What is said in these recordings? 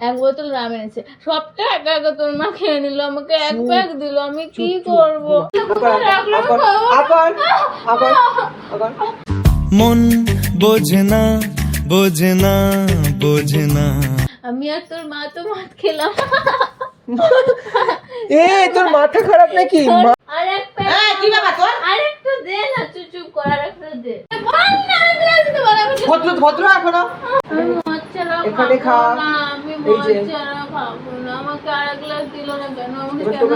এক বোতল রাম এনেছে। সবটা এক এক তোর মা খেয়ে নিল আমাকে এক প্যাক দিল আমি কি করব। আবার আবার আবার। মন বোঝে না বোঝে না বোঝে না। আমি আর তোর মা তো ভাত খেলাম। এ তোর মাথা খারাপ নাকি মা- আর এক প্যাক এই, কি ব্যাপার তোর? আর দে না চুপ চুপ কর আর দে আমি glass দিতে বল, আমি খেতে- ভদ্র ভদ্র এখনও আমি এখানে খা। না, এই যে। আমাকে আর এক গ্লাস দিল না কেন? আমাকে কেন?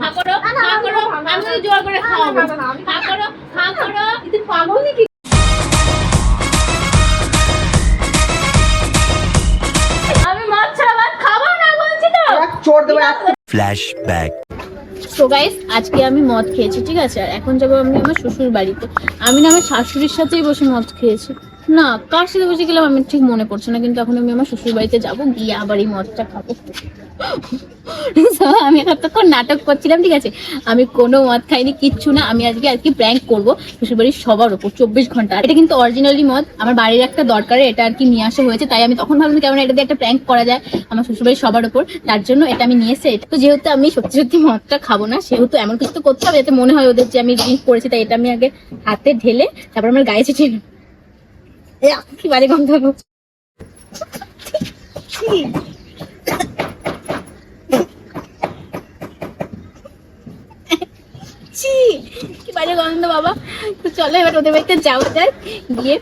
খা করো, খা করো, আমি জোর করে খাওয়াবো। খা করো, খা করো। পাগল নাকি? দেবো ফ্ল্যাশব্যাক সো গাইস আজকে আমি মদ খেয়েছি ঠিক আছে? আর এখন যাব আমি আমার শ্বশুর বাড়িতে আমি না আমার শাশুড়ির সাথেই বসে মদ খেয়েছি। না, কার সাথে বসে গেলাম আমি ঠিক মনে পড়ছে না, কিন্তু এখন আমি আমার শ্বশুর বাড়িতে যাব, গিয়ে আবার এই মদটা খাব। আমি এতক্ষণ নাটক করছিলাম, ঠিক আছে? আমি কোনো মদ খাইনি, কিচ্ছু না, আমি আজকে আর কি প্র্যাঙ্ক করব শ্বশুর বাড়ির সবার ওপর চব্বিশ ঘণ্টা। এটা কিন্তু অরিজিনালি মদ, আমার বাড়ির একটা দরকারে এটা আর কি নিয়ে আসা হয়েছে, তাই আমি তখন ভাবলাম কেমন এটা দিয়ে একটা প্র্যাঙ্ক করা যায় আমার শ্বশুরবাড়ির সবার ওপর, তার জন্য এটা আমি নিয়ে এসে, তো যেহেতু আমি সত্যি সত্যি মদটা খাব না, সেহেতু এমন কিছু তো করতে হবে, যাতে মনে হয় ওদের যে আমি ড্রিঙ্ক করেছি, তাই এটা আমি আগে হাতে ঢেলে তারপর আমার গায়ে ছিটিয়ে বাজে গন্ধ গন্ধ বাবা? তো চলো এবার ওদের বাড়িতে যাওয়া গিয়ে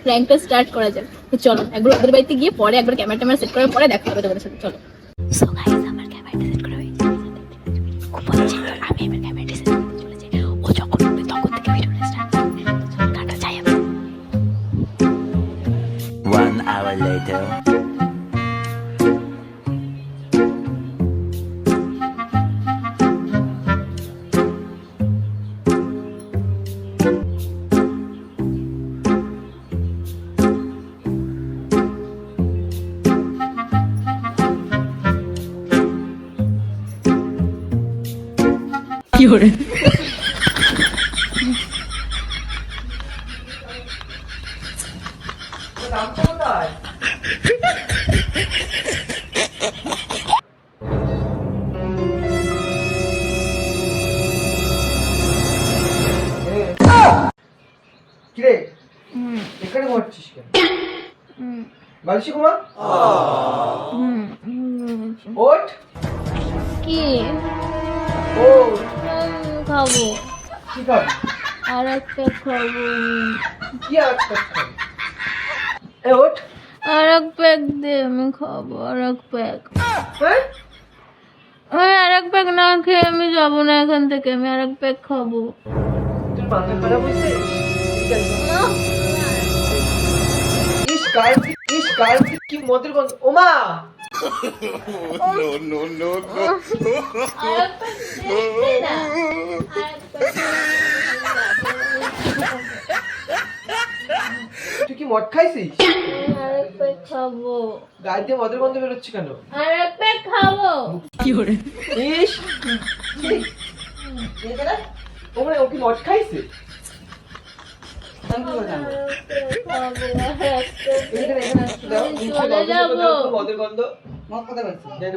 স্টার্ট করা যাক। চলো, একবার ওদের বাড়িতে গিয়ে পরে একবার ক্যামেরা ট্যামেরা সেট করার পরে দেখা হবে তোমাদের সাথে। চলো। কিরে? এখানে ঘুরছিস কেন? বালিশে ঘুমা? কি? খাব। কি খাবি? আর একটা খাব। কি আর একটা খাবি? এ আর এক প্যাক দে আমি খাব আর এক প্যাক। ওই আর এক প্যাক না খেয়ে আমি যাব না এখান থেকে আমি আর এক প্যাক খাব। মাথা খারাপ হয়েছে গায়ে কি মদের গন্ধ ওমা তুই কি মদ খাইছিস খাব গায়ে দিয়ে মদের গন্ধ বেরোচ্ছে কেন খাব ইস ওমা ও কি মদ খাইছে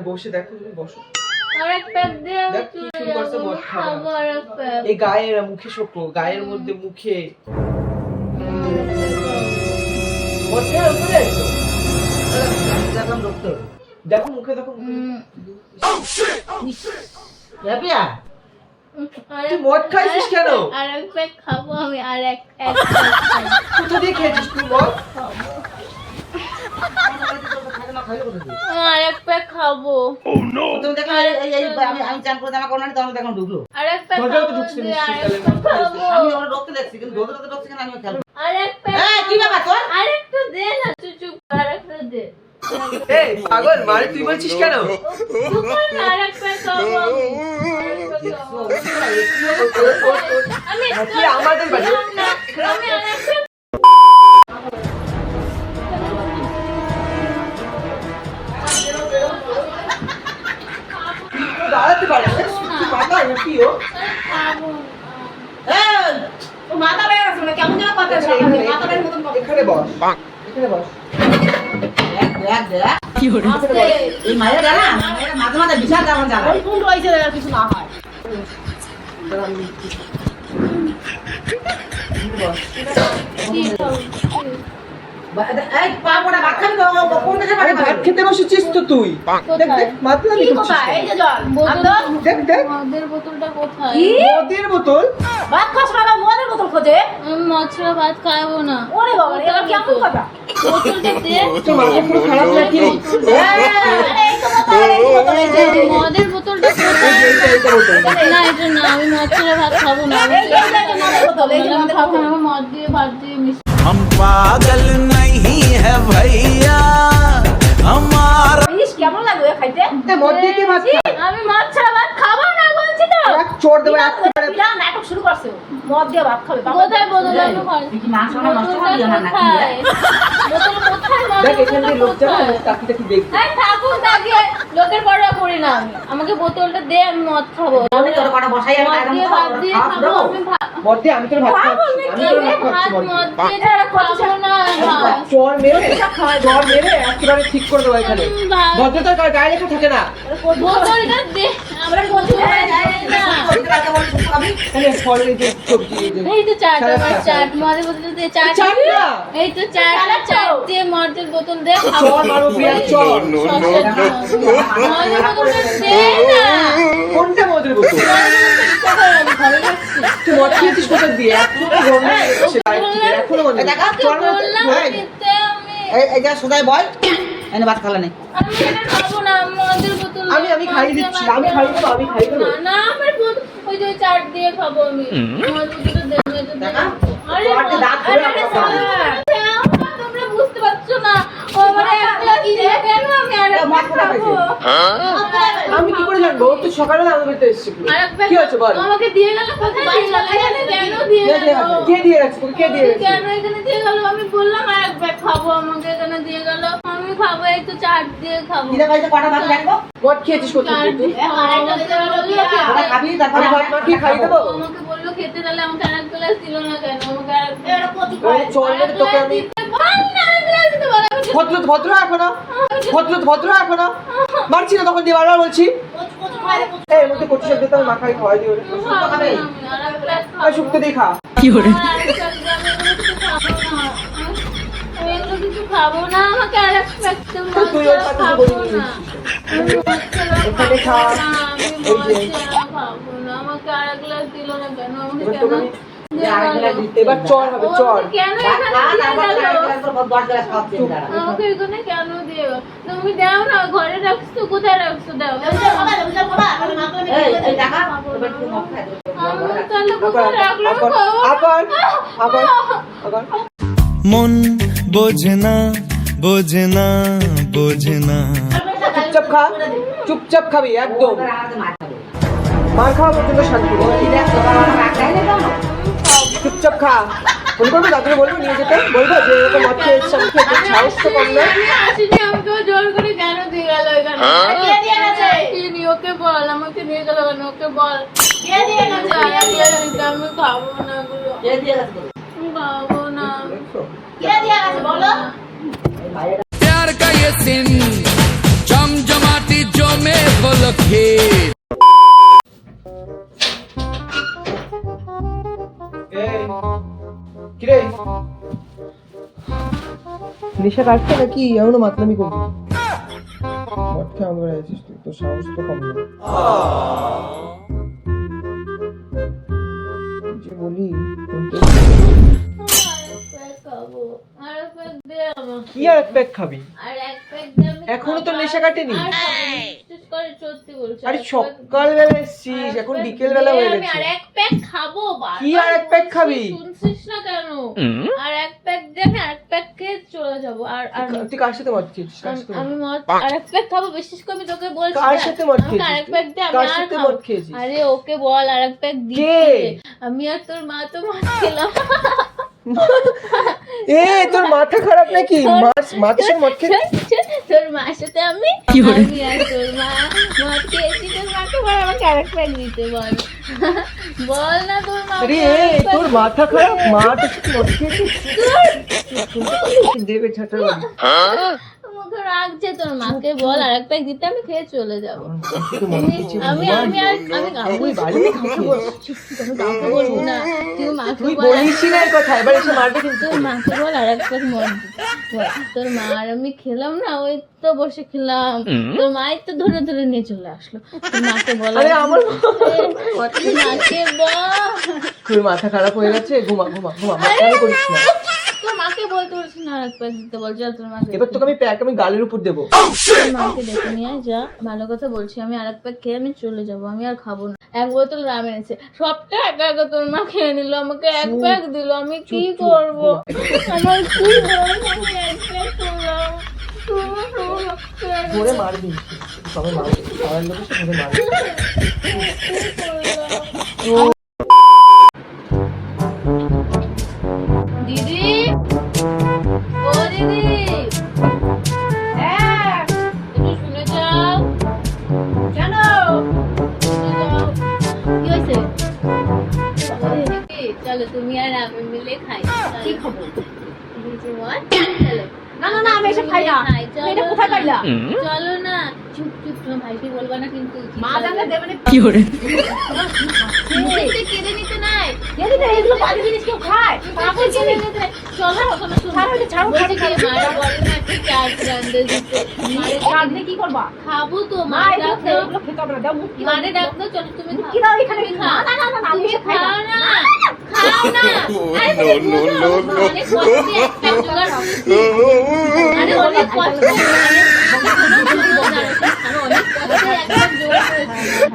বসে দেখো তুমি বসো এই গায়ের মুখে। শোকো গায়ের মধ্যে মুখে। দেখো মুখে দেখো মুখে। হুম। হ্যাপিয়া? আর তুই মদ খাইছিস কেন? আর এক প্যাক খাব আমি আর এক কোথা দিয়ে খেয়েছিস তুই মদ? আর এক প্যাক খাব। তুমি এই- এই- আমি আমি চান করে জামা করলাম তখন দেখলাম ঢুকলো। আর এক প্যাক খাব। আমি ওরা ঢুকতে দেখছি কিন্তু আমি খেয়াল আর এক প্যাক কি ব্যাপার তোর? আর একটু দে না চুপ চুপ আর একটা দে। এই পাগল মারে তুই বলছিস কেন? আর এক প্যাক খাব আমাদের বাড়ি না, দাঁড়াতে পারে না তুই পাগল নাকি ও খাব না। এই, ও মাথা আছে, মানে কেমন যেন কথা মাথা বের মতন এখানে বস এখানে বস দেখ দেখ এই মায়ের মায়ের মাঝে মাঝে বিশাল তেমন জ্বালা বা- এই পা পড়া ভাত খাবি তো কোন দেশে আরে পাঠাবে ভাত খেতে বসেছিস তো তুই দেখ দেখ মাতলামি করছিস দেখ দেখ মদের বোতলটা কোথায় মদের বোতল ভাত খাস না মদের বোতল খোঁজে আমি মদ ছাড়া ভাত খাব না ওরে বাবা কেমন কথা বোতলটা দে মাথা পুরো খারাপ নাকি মদের বোতলটা এটা আমি মদ ছাড়া ভাত খাব না আমি মদ দিয়ে ভাত দিয়ে हम पागल नहीं है भैया हमारा ইস, কেমন লাগবে খাইতে এ, মদ দিয়ে কে ভাত খায় আমি মদ ছাড়া ভাত খাবো না বলছি তো এক চোর দেবো বিরাট নাটক শুরু করছে। মদ দিয়ে ভাত খাবে কোথায় লোকের করি না আমি। আমাকে বোতলটা দে আমি মদ খাব। আমি তোর কটা বসাই আমি মদ একদম দিয়ে ভাত দিয়ে খাব। দেবো আমি ভাত মদ দিয়ে আমি তোর ভাত খাচ্ছি আমি তোর ভাত ভাত খাচ্ছি মদ মদ দিয়ে। দিয়ে ছাড়া খাব না ভাত। মেরে চর মেরে একেবারে ঠিক করে দেবো এখানে। ভদ্রতার গায়ে লেখা থাকে না। বোতলটা দে। ফলের এই যে সবজি এই তো চাট চাট, আমার চাট। চাট মদের বোতল দিয়ে চাট চাট এই তো চাট চাট দিয়ে মদের বোতল খাব। মারো মদের দে না। কোনটা মদের বোতল? মদ খেয়েছিস কোথা দিয়ে? এখনও এই যা সোজাই বল। এনে ভাত খালা নেই আমি এটা খাব না মদের বোতল আমি খাইয়ে দিচ্ছি। আমি খাইয়ে দেবো আমি খাইয়ে দেবো। না চাট দিয়ে খাব আমি। দেবো। তোমরা বুঝতে পারছ না। ও মানে কেন আমি আর খাব? আমি কি করে জানব? ও তো সকালে আমাদের বাড়িতে এসেছিল কি হয়েছে বল? আমাকে দিয়ে গেল কোথায় দিয়ে গেল? কেন দিয়ে কে দিয়ে গেল? কে দিয়ে রাখছে তোকে কে দিয়ে রাখছে কেন এখানে দিয়ে গেল? আমি বললাম আর এক ব্যাগ খাব আমাকে এখানে দিয়ে গেল। খাব একটু চাট দিয়ে খাব। দিদা ভাইতে কটা ভাত রাখব খেয়েছিস থেকে? তুই খাব। বলল খেতে। ওটা খাবি? তারপরে ভাত খাইয়ে দেবো আমাকে বলল খেতে তাহলে আমাকে আর এক গ্লাস দিল না কেন? আমাকে আর এটা তোকে আমি ভদ্র ভদ্র এখনও? ভদ্র ভদ্র এখনও? মারছি না তখন দিয়ে বারবার বলছি। এই মধ্যে কচু দিতে আমি মাখাই খাওয়াই দিই। শুক্তো দিয়ে খা। আর এক খাব না আমাকে আর এক প্যাক তো তো তুই ওর পাতে খাব না। আমাকে আর এক গ্লাস দিল না কেন? আমাকে কেন এবার চর হবে চর। আমাকে এখানে কেন দিয়ে তুমি দাও না ঘরে রাখছো কোথায় রাখছো? দাও। আবার আবার আবার। মন বোঝে না বোঝে না বোঝে না চুপচাপ খা চুপচাপ খাবি একদম। মার খাওয়া পর্যন্ত শান্তি? চুপচাপ খা। ফোন করবি দাদুকে বলব নিয়ে যেতে। বলব যে এরকম মদ খেয়েছিস আমি খেতে সাহস তো কম না আমি আসিনি, আমাকে ও জোর করে কেন দিয়ে গেল এখানে? কে দিয়ে গেছে? চিনি, ওকে বল আমাকে নিয়ে গেল কেন ওকে বল। কে দিয়ে গেছে? চারা দিয়ে দিতে, আমি খাব না খাব। प्यार का ये दिन जमजमाती जो में बोलो खेल এই, কিরে নেশা কাটছে নাকি এমনও মাতলামি করবি মদ খেয়ে আমার বাড়ি আছিস তুই তোর সাহস তো কম না কি আর এক প্যাক খাবি এখনও খাব। নেশা কাটেনি আর সকাল বেলা এসছিস এখন বিকেল বেলা হয়ে গেছে আর এক প্যাক খাব কি আর এক প্যাক খাবি? শুনছিস না কেন আর এক প্যাক দে আমি আর এক প্যাক খেয়ে চলে যাব আর আর তুই কার সাথে মদ খেয়েছিস? আমি মদ আর এক প্যাক খাব বিশেষ করে আমি তোকে বলছি কার সাথে মদ আমাকে আর এক প্যাক তুই? দে আমি কার সাথে মদ খেয়েছিস? আরে ওকে বল আর এক প্যাক কে? আমি আর তোর মা তো মদ খেলাম এ তোর মাথা খারাপ নাকি? মাছ মাছের খেয়ে তোর মার সাথে আমি কি আর তোর মা মদ খেয়েছি তোর মাকে বল আমাকে আরেক প্যাক দিতে বল। বল না তোর মা আরে তোর মাথা খারাপ? মা তোর সাথে মদ খেয়েছিস? শুনতে দেবে ছাটা রাখছে তোর মাকে বল আর এক প্যাক দিতে আমি খেয়ে চলে যাব। আমি আমি আর আমি কাউকে কাউকে বলব না। তুই মাকে তুই বল। বলিস না এই কথা। এবার এসে মারবে কিন্তু। তোর মাকে বল আর এক প্যাক মদ তোর মা আর আমি খেলাম না ওই তো বসে খেলাম। তোর মাই তো ধরে ধরে নিয়ে চলে আসলো। তোর মাকে বল আরে আমার তোর মাকে বল। তোর মাথা খারাপ হয়ে গেছে ঘুমা ঘুমা ঘুমা মাথা করিস না। তোর মাকে বলতে বলছিস না প্যাক দিতে বল চল তোর মাকে এবার তোকে আমি প্যাক আমি গালের উপর দেবো। মাকে ডেকে নিয়ে আয়, যা ভালো কথা বলছি আমি আর এক প্যাক খেয়ে আমি চলে যাব আমি আর খাব না। এক বোতল রাম এনেছে সবটা একা একা তোর মা খেয়ে নিল আমাকে এক প্যাক দিল আমি কি করব? আমার কি করব আমি এক প্যাক করলাম শোনো, শোনো, ধরে মারবি সবাই মারবে সবাই লোক এসে ধরে মারবে চলো তুমি আর আমি মিলে খাই। কি খবর? না না না আমি এসব খাই না। এটা কোথায় পাইলা? চলো না। চুপ চুপ তোমার ভাইকে বলবা না কিন্তু মা জানলে দেবে না। মুখে কেড়ে নিতে নাই। এদিকে এগুলো বাজে জিনিস কেউ খায়। পাগল কেড়ে নিতে। চলো ওখানে ছাড়ো এটা, ছাড়ো, বলছে কি, মারা বলে না একটু চাট রান্ধে দিতে। মারে রাঁধলে কি করবা? খাব তো মা মারে এগুলো খেতে হবে না দাও মুখ কি মারে ডাক দাও, চলো তুমি কি দাও এখানে? না না না না না, আমি খাই খাও না না। খাও না। আরে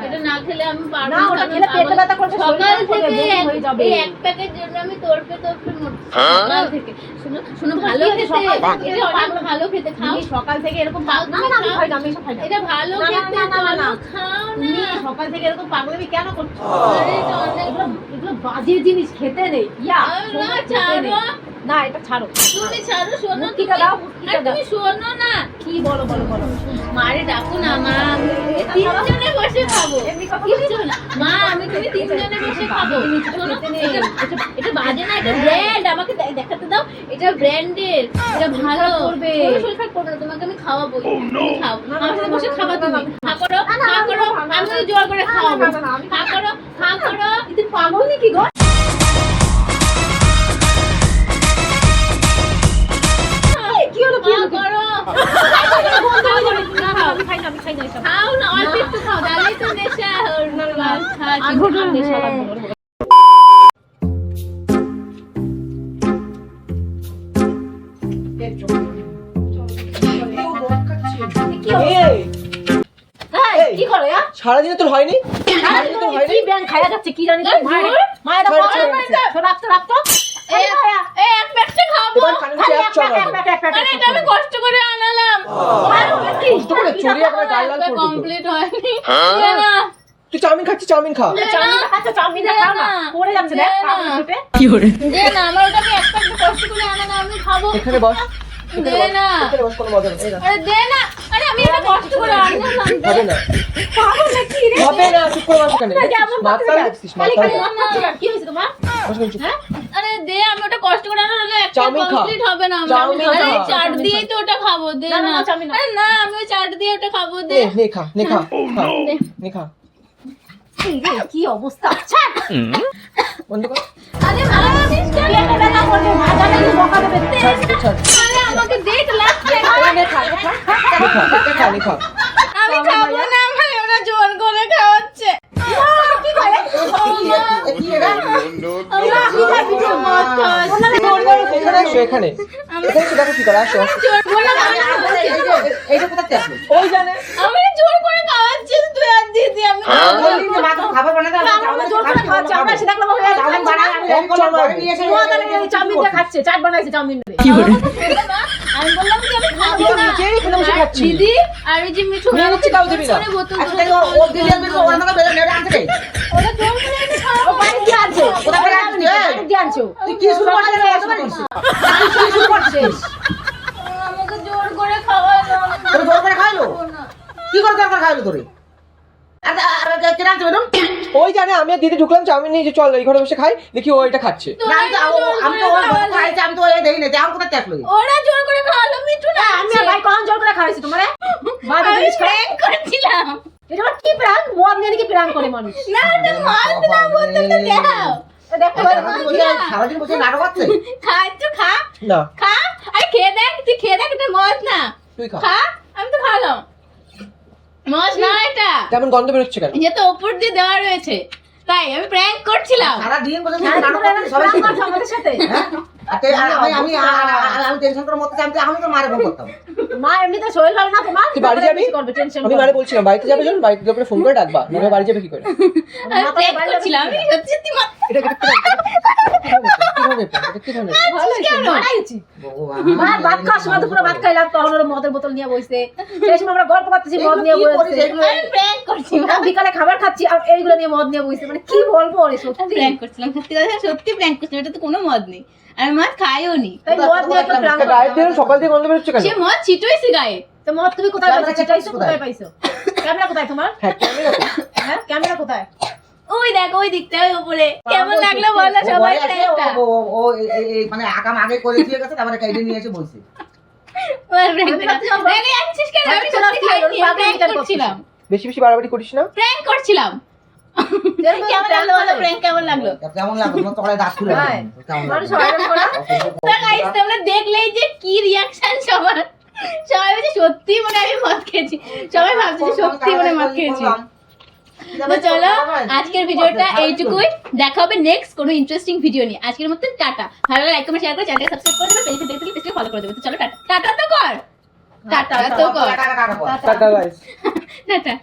এটা না খেলে আমি পারব না, না, ওটা খেলে পেটে ব্যথা করছে, সকাল থেকে হয়ে যাবে। এই এক প্যাকের জন্য আমি তোরপে তোরপে মরছি। সকাল থেকে। শোনো শোনো ভালো খেতে? এটা অনেক ভালো খেতে খাও। সকাল থেকে এরকম না না না, আমি খাই না আমি এসব খাই এটা ভালো না, না, খেতে না, না, না, না। খাও না। সকাল থেকে এরকম পাগলামি কেন করছ? আরে এটা অনেক এগুলো এগুলো বাজে জিনিস খেতে নেই। ইয়া না, ছাড়ো। না এটা ছাড়ো তুমি ছাড়ো শোনো মুক্তিটা দাও, মুক্তিটা দাও। তুমি শোনো না কি বলো বলো বলো মারে ডাকো না মা তিনজনে বসে খাব মা আমি তুমি তিনজনে বসে খাব শোনো এটা বাজে না এটা ব্র্যান্ড আমাকে দেখাতে দাও এটা ব্র্যান্ডের এটা ভালো করবে। শরীর খারাপ করবে তোমাকে আমি খাওয়াবো তুমি খাও আমার সাথে বসে খাবা তুমি খা করো খা আমি জোর করে খাওয়াবো খা করো খা করো এক এটা আমি কষ্ট করে আনালাম। কষ্ট করে চড়িয়ে একবার গাল লাল করব তোর। কমপ্লিট হয়নি। তুই চাউমিন খাচ্ছিস চাউমিন খা। প্যাকেট। চাউমিনটা খাও না। আমার ওটা আমি এক কষ্ট করে আনালাম আমি খাব। এখানে বস। দে না কোনো মজা নেই আরে দে না আরে আমি এটা কষ্ট করে আনলাম হবে না পাগল নাকি রে? হবে না চুপ করে বস এখানে মাথা করতে মাথা খালি মদ খাচ্ছো কেন? কি হয়েছে তোমার? বস হ্যাঁ? আরে দে আমি ওটা কষ্ট করে আনলাম একটা কমপ্লিট হবে না আমার আরে চাট দিয়েই তো ওটা খাব দে না, না। আরে আমি ওই চাট দিয়ে ওটা খাব দে নে নে খা নে খা খা নে খা কি অবস্থা ছাড়। বন্ধ কর আরে করবে, ভাজা নেই, বকা দেবে। আমাকে ডেট লাগছে এখানে খা খা। খা আমি খাব না ভাই ওরা জোর করে খাওয়াচ্ছে। এখানে। আসো এখানে এখানে দেখো কি করে আসো। এইটা কোথা আসলো ওই জানে আমি জোর করে খাওয়াচ্ছিস তুই আর দিদি আমি খাব যে মা তোমার খাবার বানাতে হবে, চাউমিন জোর করে খাওয়াচ্ছি, আমরা এসে দেখলাম ওরা চাউমিন খাচ্ছে না। বানায়, আমি এক কলা ঘরে নিয়ে এসে ও তাহলে চাউমিন দিয়ে খাচ্ছে, চাট বানাইছে চাউমিন দিয়ে। আমি বললাম কি আমি খাব তুই না নিজেই এখানে বসে খাচ্ছিস। দিদি আর ওই যে মিঠু মেয়ে হচ্ছে তাও দিবি না। করে বোতল আচ্ছা, করে তাহলে ও- ও দিদি আনবে তো ওর নামে বেরো, নেড়ে আনতে দেয়। জোর করে এনে ও বাইরে দিয়ে আনছে। কোথা বাইরে দিয়ে আনছে তুই কি শুরু এত? কি শুরু করছিস? আমাকে জোর করে খাওয়ালো আমি তোরে জোর করে খাওয়ালো? খাব না। কি করে জোর করে খাওয়ালো তোরে? আর আর কেন আনতে বেরোম ওই জানে আমি দিদি ঢুকলাম চাউমিন নিয়ে চল এই ঘরে বসে খাই দেখি ও এটা খাচ্ছে। আমি তো আমি তো তো দেখি না আমার কোথায় ট্যাক ওরা জোর করে খাওয়ালো মিঠু না আমি ভাই কখন জোর করে খাওয়াইছি তোমারে? বাদ জিনিস খাই এটা কি প্রাণ মদ নিয়ে নাকি প্রাণ করে মানুষ। না ওটা মদ না বোতলটা দাও। সারাদিন বসে নাটক আছে খা একটু খা। খা। আরে খেয়ে দেখ তুই খেয়ে দেখ এটা মদ না। তুই খা খা আমি তো খাওয়ালাম মদ না এটা। তেমন গন্ধ বেরোচ্ছে কেন? এটা তো উপর দিয়ে দেওয়া রয়েছে। তাই আমি প্র্যাঙ্ক করছিলাম। বসে নাটক করতে সবাই প্রাণ করছ আমাদের সাথে। হ্যাঁ? আমি আমি আর- আর- আমি টেনশন করে মরতে আমি আমি তো মারে ফোন করতাম মা এমনিতে শরীর ভালো না তোমার? তুই বাড়ি যাবি? করবে টেনশন আমি বলছিলাম বাড়িতে যাবে যখন বাড়িতে গিয়ে করে ডাকবা বাড়ি যাবে কি করে? আমি সত্যি এটা বিকালে খাবার খাচ্ছি আর এইগুলো নিয়ে মদ নিয়ে বসে মানে কি বলব সত্যি। প্র্যাঙ্ক করছিলাম সত্যি কথা সত্যি প্র্যাঙ্ক করছিলাম এটা তো কোনো মদ নেই। আমি মদ খাইও নি। দিয়ে সকাল থেকে গন্ধ বেরোচ্ছে কেন? সে মদ ছিটইছে গায়ে। তো মদ তুমি কোথায় পাইছো? চিটাইছো কোথায়? পাইছো? ক্যামেরা কোথায় তোমার? হ্যাঁ ক্যামেরা। হ্যাঁ ক্যামেরা কোথায়? ওই দেখ ওই দিকটা ওই উপরে। কেমন লাগল বলো সবাই ও- মানে আগাম আগে করে দিয়ে গেছে তারপরে কেটে নিয়ে এসে বলছে। ওর প্র্যাঙ্কটা রেগে যাচ্ছিস কেন? আমি সত্যি খাইনি প্র্যাঙ্ক করছিলাম। বেশি বেশি বাড়াবাড়ি করিস না? প্র্যাঙ্ক করছিলাম। কেমন লাগল? বলো প্র্যাঙ্ক কেমন লাগল? কেমন লাগল? তোমার তলায় দাঁত খুলে হ্যাঁ। কেমন লাগল? হয়রান করা তো গাইস তোমরা দেখলেই যে কি রিয়াকশন সবার। সবাই বলছে সত্যি মনে আমি মদ খেয়েছি। সবাই ভাবছে যে সত্যি মনে মদ খেয়েছি। তো চলো আজকের ভিডিওটা এইটুকুই। দেখা হবে নেক্সট কোনো ইন্টারেস্টিং ভিডিও নিয়ে। আজকের মতো টাটা। ভালো লাইক কমেন্ট শেয়ার করে চ্যানেলটা সাবস্ক্রাইব করে দেবে পেজে দেখতে পেজে ফলো করে দেবে। তো চলো টাটা। টাটা তো কর। টাটা তো কর। Tata guys tata.